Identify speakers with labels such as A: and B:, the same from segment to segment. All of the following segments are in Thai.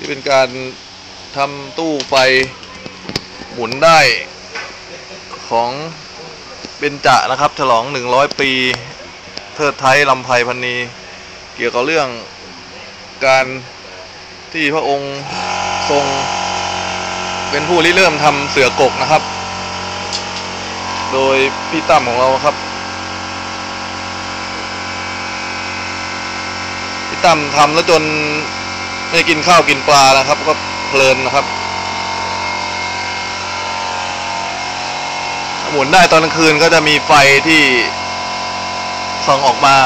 A: นี่เป็นการทำตู้ไฟหมุนได้ของเบญจะนะครับ ฉลอง 100 ปี เทิดไทยลำไพพันนีเกี่ยวกับเรื่องการที่พระองค์ทรง เป็นผู้ริเริ่มทำเสือกกนะครับ โดยพี่ตั้มของเราครับพี่ตั้มทำแล้วจน ไม่กินข้าวกินปลานะครับ ก็เพลินนะครับ หมุนได้ตอนกลางคืนก็จะมีไฟที่ส่องออกมา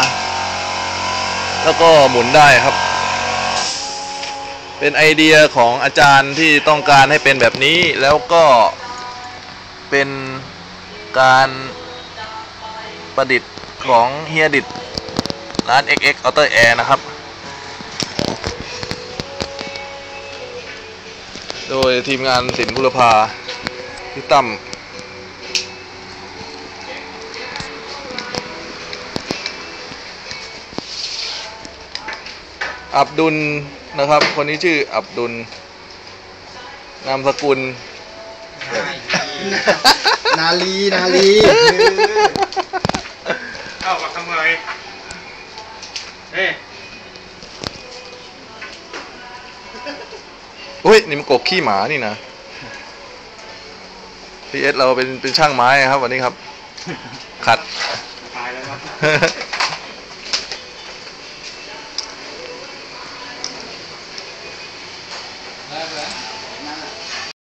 A: แล้วก็หมุนได้ครับ เป็นไอเดียของอาจารย์ที่ต้องการให้เป็นแบบนี้แล้วก็เป็นการประดิษฐ์ของเฮียดิดร้าน XX Outer Air นะครับ โดยทีมงานสินบุรพาพี่ตั้มอับดุลนะครับ คนนี้ชื่ออับดุล นามสกุล
B: นาลีนาลี
C: เอ้ามาทำไงเอ๊ะ
A: อุ้ยนี่มันกบขี้หมานี่นะพีเอสเราเป็นเป็นช่างไม้ครับ วันนี้ครับ ขัด
C: ตายแล้วครับ